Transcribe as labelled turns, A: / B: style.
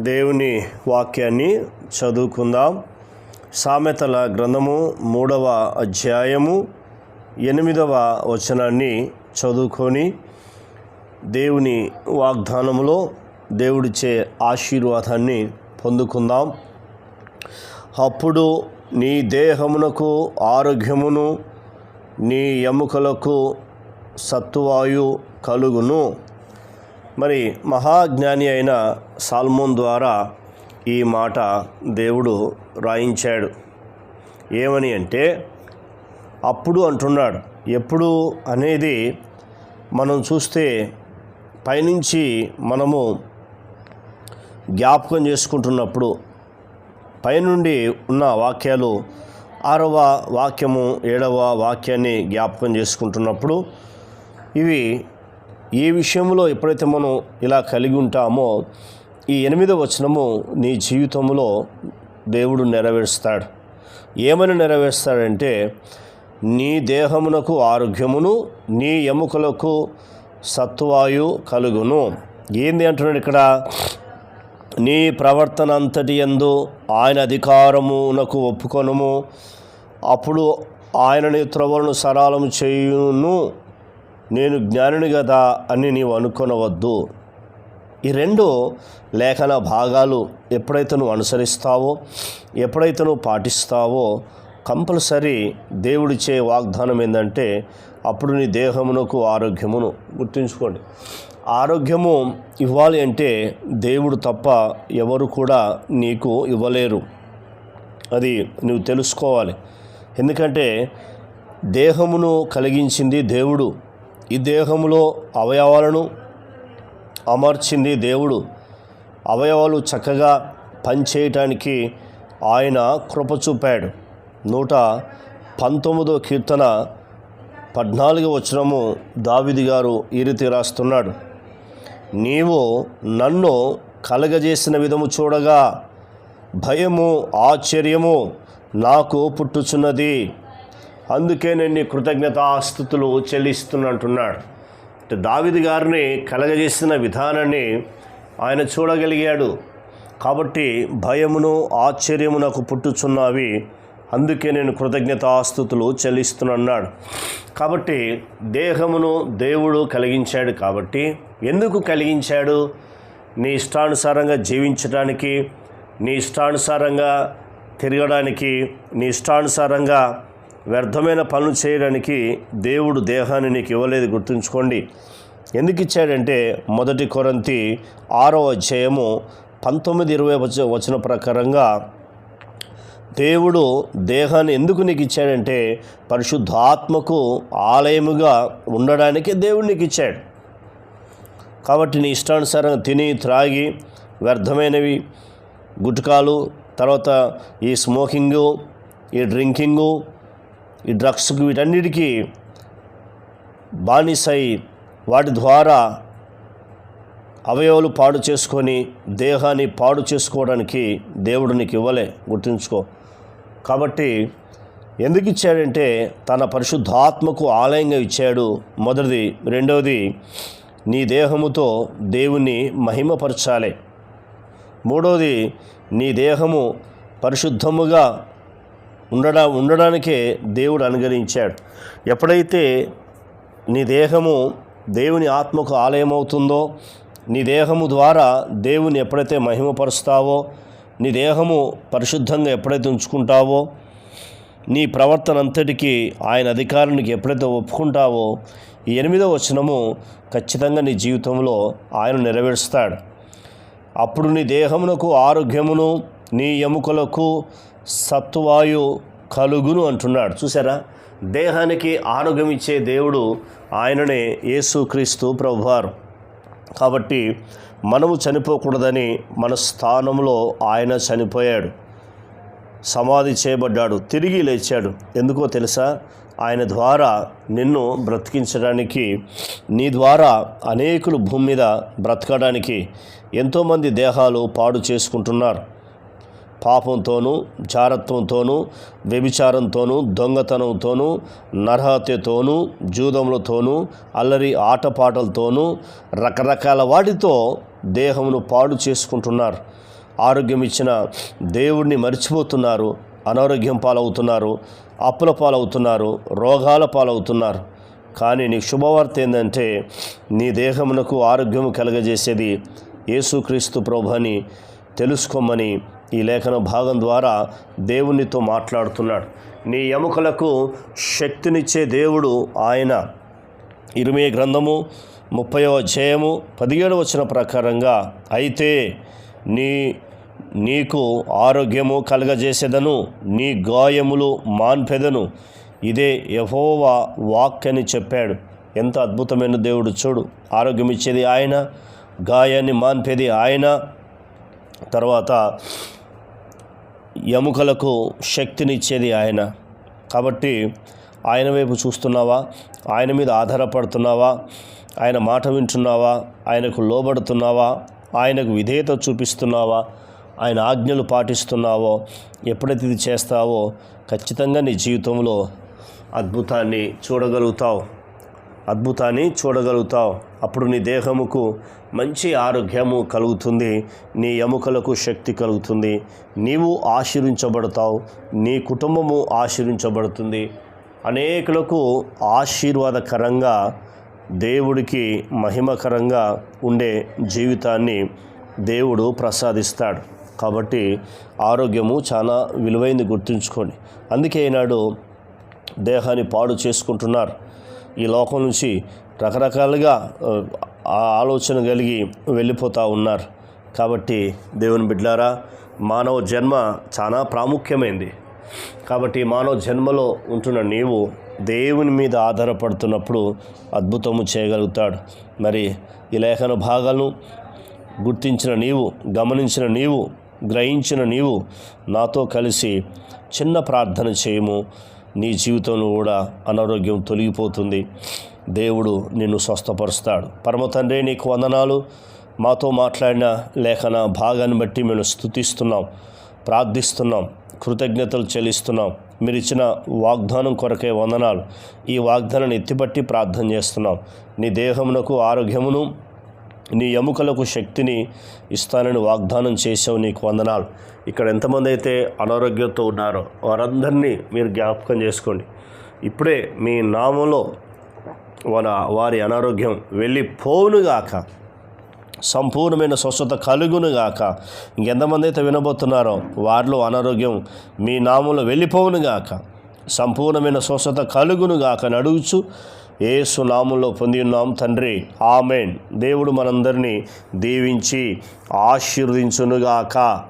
A: దేవుని వాక్యాన్ని చదువుకుందాం. సామెతల గ్రంథము మూడవ అధ్యాయము ఎనిమిదవ వచనాన్ని చదువుకొని దేవుని వాగ్దానములో దేవుడిచ్చే ఆశీర్వాదాన్ని పొందుకుందాం. అప్పుడు నీ దేహమునకు ఆరోగ్యమును నీ ఎముకలకు సత్తువాయు కలుగును. మరి మహాజ్ఞాని అయిన సాల్మోన్ ద్వారా ఈ మాట దేవుడు రాయించాడు. ఏమని అంటే అప్పుడు అంటున్నాడు ఎప్పుడు అనేది మనం చూస్తే పైనుంచి మనము జ్ఞాపకం చేసుకుంటున్నప్పుడు పైనుండి ఉన్న వాక్యాలు ఆరవ వాక్యము ఏడవ వాక్యాన్ని జ్ఞాపకం చేసుకుంటున్నప్పుడు ఇవి ఏ విషయంలో ఎప్పుడైతే మనం ఇలా కలిగి ఉంటామో ఈ ఎనిమిదవ వచనము నీ జీవితంలో దేవుడు నెరవేరుస్తాడు. ఏమని నెరవేరుస్తాడంటే నీ దేహమునకు ఆరోగ్యమును నీ ఎముకలకు సత్వాయు కలుగును. ఏంది అంటున్నాడు ఇక్కడ? నీ ప్రవర్తన అంతటి ఎందు ఆయన అధికారమునకు ఒప్పుకొనుము. అప్పుడు ఆయన నీ త్రవలను సరళము చేయును. నేను జ్ఞానుని కదా అని నీవు అనుకొనవద్దు. ఈ రెండు లేఖన భాగాలు ఎప్పుడైతే నువ్వు అనుసరిస్తావో ఎప్పుడైతే నువ్వు పాటిస్తావో కంపల్సరీ దేవుడిచ్చే వాగ్దానం ఏంటంటే అప్పుడు నీ దేహమునకు ఆరోగ్యమును గుర్తుంచుకోండి. ఆరోగ్యము ఇవ్వాలి అంటే దేవుడు తప్ప ఎవరు కూడా నీకు ఇవ్వలేరు. అది నువ్వు తెలుసుకోవాలి. ఎందుకంటే దేహమును కలిగించింది దేవుడు. ఈ దేహంలో అవయవాలను అమర్చింది దేవుడు. అవయవాలు చక్కగా పనిచేయటానికి ఆయన కృప చూపాడు. నూట పంతొమ్మిదో కీర్తన పద్నాలుగు వచనము దావిది గారు ఈ రీతి రాస్తున్నాడు. నీవు నన్ను కలగజేసిన విధము చూడగా భయము ఆశ్చర్యము నాకు పుట్టుచున్నది. అందుకే నేను నీ కృతజ్ఞతాస్థుతులు చెల్లిస్తున్నట్టున్నాడు. అంటే దావిది గారిని కలగజేసిన విధానాన్ని ఆయన చూడగలిగాడు. కాబట్టి భయమును ఆశ్చర్యము నాకు పుట్టుచున్నవి. అందుకే నేను కృతజ్ఞతాస్థుతులు చెల్లిస్తున్నాడు కాబట్టి దేహమును దేవుడు కలిగించాడు కాబట్టి ఎందుకు కలిగించాడు? నీ ఇష్టానుసారంగా జీవించడానికి నీ ఇష్టానుసారంగా తిరగడానికి నీ ఇష్టానుసారంగా వ్యర్థమైన పనులు చేయడానికి దేవుడు దేహాన్ని నీకు ఇవ్వలేదు గుర్తుంచుకోండి. ఎందుకు ఇచ్చాడంటే మొదటి కొరంతి ఆరో అధ్యాయము పంతొమ్మిది ఇరవై వచ్చ వచన ప్రకారంగా దేవుడు దేహాన్ని ఎందుకు నీకు ఇచ్చాడంటే పరిశుద్ధాత్మకు ఆలయముగా ఉండడానికి దేవుడు నీకు ఇచ్చాడు. కాబట్టి నీ ఇష్టానుసారంగా తిని త్రాగి వ్యర్థమైనవి గుట్కాలు తర్వాత ఈ స్మోకింగు ఈ డ్రింకింగు ఈ డ్రగ్స్కి వీటన్నిటికీ బానిసై వాటి ద్వారా అవయవాలు పాడు చేసుకొని దేహాన్ని పాడు చేసుకోవడానికి దేవుడు నీకు ఇవ్వలే గుర్తుంచుకో. కాబట్టి ఎందుకు ఇచ్చాడంటే తన పరిశుద్ధాత్మకు ఆలయంగా ఇచ్చాడు. మొదటిది. రెండవది నీ దేహముతో దేవుణ్ణి మహిమపరచాలి. మూడవది నీ దేహము పరిశుద్ధముగా ఉండడా ఉండడానికే దేవుడు అనుగ్రహించాడు. ఎప్పుడైతే నీ దేహము దేవుని ఆత్మకు ఆలయం అవుతుందో నీ దేహము ద్వారా దేవుని ఎప్పుడైతే మహిమపరుస్తావో నీ దేహము పరిశుద్ధంగా ఎప్పుడైతే ఉంచుకుంటావో నీ ప్రవర్తన అంతటికీ ఆయన అధికారానికి ఎప్పుడైతే ఒప్పుకుంటావో ఈ ఎనిమిదో వచనము ఖచ్చితంగా నీ జీవితంలో ఆయన నెరవేరుస్తాడు. అప్పుడు నీ దేహమునకు ఆరోగ్యమును నీ ఎముకలకు సత్వాయు కలుగును అంటున్నాడు. చూసారా దేహానికి ఆరోగ్యం ఇచ్చే దేవుడు ఆయననే యేసుక్రీస్తు ప్రభువారు. కాబట్టి మనము చనిపోకూడదని మన స్థానంలో ఆయన చనిపోయాడు. సమాధి చేయబడ్డాడు. తిరిగి లేచాడు. ఎందుకో తెలుసా? ఆయన ద్వారా నిన్ను బ్రతికించడానికి నీ ద్వారా అనేకులు భూమి మీద బ్రతకడానికి ఎంతోమంది దేహాలు పాడు చేసుకుంటున్నారు. పాపంతోనూ జారత్వంతోనూ వ్యభిచారంతోనూ దొంగతనంతోనూ నరహత్యతోనూ జూదములతోనూ అల్లరి ఆటపాటలతోనూ రకరకాల వాటితో దేహమును పాడు చేసుకుంటున్నారు. ఆరోగ్యం ఇచ్చిన దేవుణ్ణి మర్చిపోతున్నారు. అనారోగ్యం పాలవుతున్నారు. అప్పుల పాలవుతున్నారు. రోగాల పాలవుతున్నారు. కానీ నీ శుభవార్త ఏంటంటే నీ దేహమునకు ఆరోగ్యం కలగజేసేది యేసుక్రీస్తు ప్రభు అని తెలుసుకోమని ఈ లేఖన భాగం ద్వారా దేవునితో మాట్లాడుతున్నాడు. నీ ఎముకలకు శక్తినిచ్చే దేవుడు ఆయన. ఇరుమే గ్రంథము ముప్పైవ అధ్యాయము పదిహేడు వచ్చిన ప్రకారంగా అయితే నీ నీకు ఆరోగ్యము కలగజేసేదను నీ గాయములు మాన్పెదను. ఇదే యహోవా వాక్ అని చెప్పాడు. ఎంత అద్భుతమైన దేవుడు చూడు. ఆరోగ్యం ఇచ్చేది ఆయన గాయాన్ని మాన్పేది ఆయన తర్వాత ఎముకలకు శక్తినిచ్చేది ఆయన. కాబట్టి ఆయన వైపు చూస్తున్నావా? ఆయన మీద ఆధారపడుతున్నావా? ఆయన మాట వింటున్నావా? ఆయనకు లోబడుతున్నావా? ఆయనకు విధేయత చూపిస్తున్నావా? ఆయన ఆజ్ఞలు పాటిస్తున్నావో? ఎప్పుడైతే ఇది చేస్తావో ఖచ్చితంగా నీ జీవితంలో అద్భుతాన్ని చూడగలుగుతావు. అద్భుతాన్ని చూడగలుగుతావు. అప్పుడు నీ దేహముకు మంచి ఆరోగ్యము కలుగుతుంది. నీ ఎముకలకు శక్తి కలుగుతుంది. నీవు ఆశీర్వించబడతావు. నీ కుటుంబము ఆశీర్వించబడుతుంది. అనేకులకు ఆశీర్వాదకరంగా దేవుడికి మహిమకరంగా ఉండే జీవితాన్ని దేవుడు ప్రసాదిస్తాడు. కాబట్టి ఆరోగ్యము చాలా విలువైంది గుర్తుంచుకోండి. అందుకే ఈనాడు దేహాన్ని పాడు చేసుకుంటున్నారు. ఈ లోకం నుంచి రకరకాలుగా ఆ ఆలోచన కలిగి వెళ్ళిపోతూ ఉన్నారు. కాబట్టి దేవుని బిడ్లారా మానవ జన్మ చాలా ప్రాముఖ్యమైంది. కాబట్టి మానవ జన్మలో ఉంటున్న నీవు దేవుని మీద ఆధారపడుతున్నప్పుడు అద్భుతము చేయగలుగుతాడు. మరి ఈ లేఖన భాగాలను గుర్తించిన నీవు గమనించిన నీవు గ్రహించిన నీవు నాతో కలిసి చిన్న ప్రార్థన చేయము. నీ జీవితంలో కూడా అనారోగ్యం తొలగిపోతుంది. దేవుడు నిన్ను స్వస్థపరుస్తాడు. పరమ తండ్రి నీకు వందనాలు. మాతో మాట్లాడిన లేఖన భాగాన్ని బట్టి మేము స్థుతిస్తున్నాం ప్రార్థిస్తున్నాం కృతజ్ఞతలు చెల్లిస్తున్నాం. మీరు ఇచ్చిన వాగ్దానం కొరకే వందనాలు. ఈ వాగ్దానాన్ని ఎత్తిపట్టి ప్రార్థన చేస్తున్నాం. నీ దేహమునకు ఆరోగ్యమును నీ ఎముకలకు శక్తిని ఇస్తానని వాగ్దానం చేసావు నీకు వందనాలు. ఇక్కడ ఎంతమంది అయితే అనారోగ్యంతో ఉన్నారో వారందరినీ మీరు జ్ఞాపకం చేసుకోండి. ఇప్పుడే మీ నామంలో మన వారి అనారోగ్యం వెళ్ళిపోవునుగాక సంపూర్ణమైన స్వస్థత కలుగునుగాక ఇంకెంతమంది అయితే వినబోతున్నారో వారిలో అనారోగ్యం మీ నామంలో వెళ్ళిపోవునుగాక సంపూర్ణమైన స్వస్థత కలుగునుగాక అని అడుగుచు. ఏసు నామంలో పొంది ఉన్నాం తండ్రి. ఆమెన్. దేవుడు మనందరినీ దీవించి ఆశీర్వదించునుగాక.